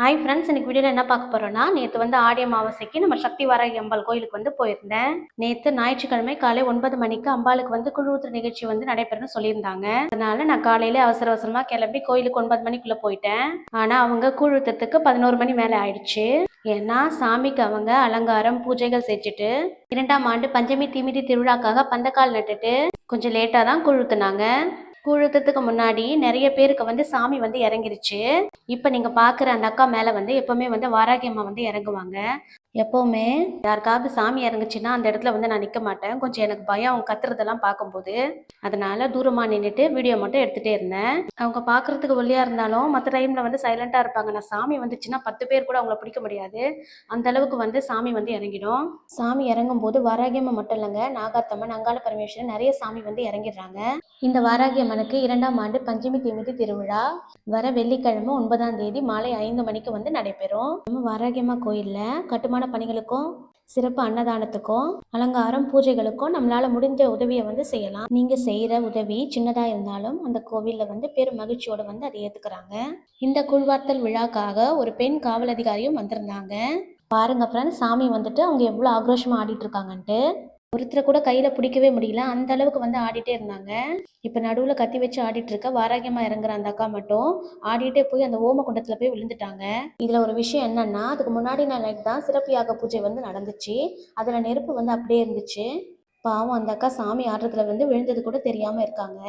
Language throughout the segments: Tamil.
ஹாய் ஃப்ரெண்ட்ஸ் இன்னைக்கு வீடியோவில் என்ன பார்க்க போறோம்னா நேற்று வந்து ஆடி அமாவாசைக்கு நம்ம சக்தி வர அம்பாள் கோயிலுக்கு வந்து போயிருந்தேன். நேற்று ஞாயிற்றுக்கிழமை காலை ஒன்பது மணிக்கு அம்பாளுக்கு வந்து குழுவுத்திர நிகழ்ச்சி வந்து நடைபெறும்னு சொல்லியிருந்தாங்க. அதனால நான் காலையில அவசர அவசரமா கிளம்பி கோயிலுக்கு ஒன்பது மணிக்குள்ள போயிட்டேன். ஆனா அவங்க கூழுத்தத்துக்கு பதினோரு மணி மேலே ஆயிடுச்சு. ஏன்னா சாமிக்கு அவங்க அலங்காரம் பூஜைகள் செஞ்சுட்டு இரண்டாம் ஆண்டு பஞ்சமி திமிதி திருவிழாக்காக பந்தக்கால் நட்டுட்டு கொஞ்சம் லேட்டாக தான் குழுத்துனாங்க கூழுத்தத்துக்கு முன்னாடி நிறைய பேருக்கு வந்து சாமி வந்து இறங்கிருச்சு. இப்போ நீங்கள் பார்க்குற அந்த அக்கா மேலே வந்து எப்போவுமே வந்து வாராகி அம்மா வந்து இறங்குவாங்க. எப்போவுமே யாருக்காவது சாமி இறங்குச்சுன்னா அந்த இடத்துல வந்து நான் நிற்க மாட்டேன். கொஞ்சம் எனக்கு பயம் அவங்க கத்துறதெல்லாம் பார்க்கும்போது. அதனால தூரமாக நின்றுட்டு வீடியோ மட்டும் எடுத்துகிட்டே இருந்தேன். அவங்க பார்க்குறதுக்கு ஒல்லியாக இருந்தாலும் மற்ற டைமில் வந்து சைலண்ட்டாக இருப்பாங்க. நான் சாமி வந்துச்சுன்னா பத்து பேர் கூட அவங்கள பிடிக்க முடியாது. அந்த அளவுக்கு வந்து சாமி வந்து இறங்கிடும். சாமி இறங்கும் போது வாராகியம்மன் மட்டும் இல்லைங்க நாகாத்தம்மன் அங்காள பரமேஸ்வரன் நிறைய சாமி வந்து இறங்கிடுறாங்க. இந்த வாராகியம்மனுக்கு இரண்டாம் ஆண்டு பஞ்சமி திமிதி திருவிழா. வர வெள்ளிக்கிழமை ஒன்பதாம் தேதி மாலை ஐந்து மணிக்கு வந்து நடைபெறும். நம்ம வாராகியம்மா கோயிலில் கட்டுமான பணிகளுக்கும் சிறப்பு அன்னதானத்துக்கும் அலங்காரம் பூஜைகளுக்கும் நம்மளால முடிஞ்ச உதவியை வந்து செய்யலாம். நீங்க செய்யற உதவி சின்னதா இருந்தாலும் அந்த கோவில்ல வந்து பெரும் மகிழ்ச்சியோட வந்து அதை ஏத்துக்கிறாங்க. இந்த குழ்வார்த்தல் விழாக்காக ஒரு பெண் காவல் அதிகாரியும் வந்திருந்தாங்க. பாருங்க ஃப்ரெண்ட்ஸ் சாமி வந்துட்டு அவங்க எவ்வளோ ஆக்ரோஷமா ஆடிட்டு இருக்காங்கன்ட்டு. ஒருத்தரை கூட கையில பிடிக்கவே முடியல. அந்த அளவுக்கு வந்து ஆடிட்டே இருந்தாங்க. இப்ப நடுவுல கத்தி வச்சு ஆடிட்டு இருக்க வாராகியமா இறங்குற அந்த அக்கா மட்டும் ஆடிட்டே போய் அந்த ஓம குண்டத்துல போய் விழுந்துட்டாங்க. இதுல ஒரு விஷயம் என்னன்னா அதுக்கு முன்னாடி நான் நைட் தான் சிறப்பு யாக பூஜை வந்து நடந்துச்சு. அதுல நெருப்பு வந்து அப்படியே இருந்துச்சு. பாவம் அந்த அக்கா சாமி ஆடுறதுல வந்து விழுந்தது கூட தெரியாம இருக்காங்க.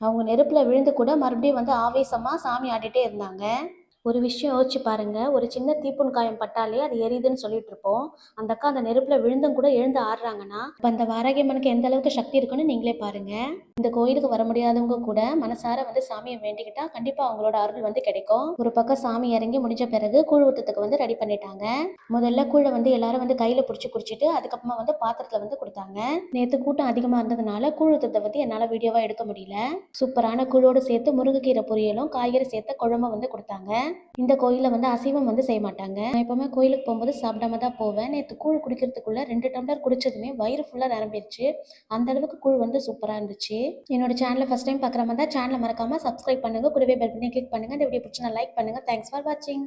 அவங்க நெருப்புல விழுந்து கூட மறுபடியும் வந்து ஆவேசமா சாமி ஆடிட்டே இருந்தாங்க. ஒரு விஷயம் யோசிச்சு பாருங்க. ஒரு சின்ன தீப்புண் காயம் பட்டாலே அது எரியுதுன்னு சொல்லிட்டு இருப்போம் அந்த அக்கா அந்த நெருப்புல விழுந்தும் கூட எழுந்து ஆடுறாங்கன்னா அப்ப அந்த வாராகியம்மனுக்கு எந்த அளவுக்கு சக்தி இருக்குன்னு நீங்களே பாருங்க. இந்த கோயிலுக்கு வர முடியாதவங்க கூட மனசார வந்து சாமியை வேண்டிக்கிட்டா கண்டிப்பா அவங்களோட அருள் வந்து கிடைக்கும். ஒரு பக்கம் சாமி இறங்கி முடிஞ்ச பிறகு கூழ் ஊத்தத்துக்கு வந்து ரெடி பண்ணிட்டாங்க. முதல்ல கூழை வந்து எல்லாரும் வந்து கையில பிடிச்சி குடிச்சிட்டு அதுக்கப்புறமா வந்து பாத்திரத்துல வந்து கொடுத்தாங்க. நேத்து கூட்டம் அதிகமா இருந்ததுனால கூழ் ஊத்தத்தை வந்து என்னால வீடியோவா எடுக்க முடியல. சூப்பரான கூழோடு சேர்த்து முருங்கைக்கீரை பொரியலும் காய்கறி சேர்த்த குழம்பு வந்து கொடுத்தாங்க. இந்த கோயில வந்து அசைவம் வந்து செய்ய மாட்டாங்க. நான் எப்பவுமே கோயிலுக்கு போகும்போது சாப்பிடாம தான் போவேன். நேற்று கூழ் குடிக்கிறதுக்குள்ள ரெண்டு டம்ளர் குடிச்சதுமே வயிறு ஃபுல்லா நிரம்பிடுச்சு அந்த அளவுக்கு கூழ் வந்து சூப்பரா இருந்துச்சு. என்னோட சேனலை ஃபர்ஸ்ட் டைம் பார்க்குற மாதிரி தான் சேனலை மறக்காமல் சப்ஸ்கிரைப் பண்ணுங்கள் கூடவே பெல் பண்ணி கிளிக் பண்ணுங்க. இந்த வீடியோ பிடிச்சி லைக் பண்ணுங்க. தேங்க்ஸ் ஃபார் வாட்சிங்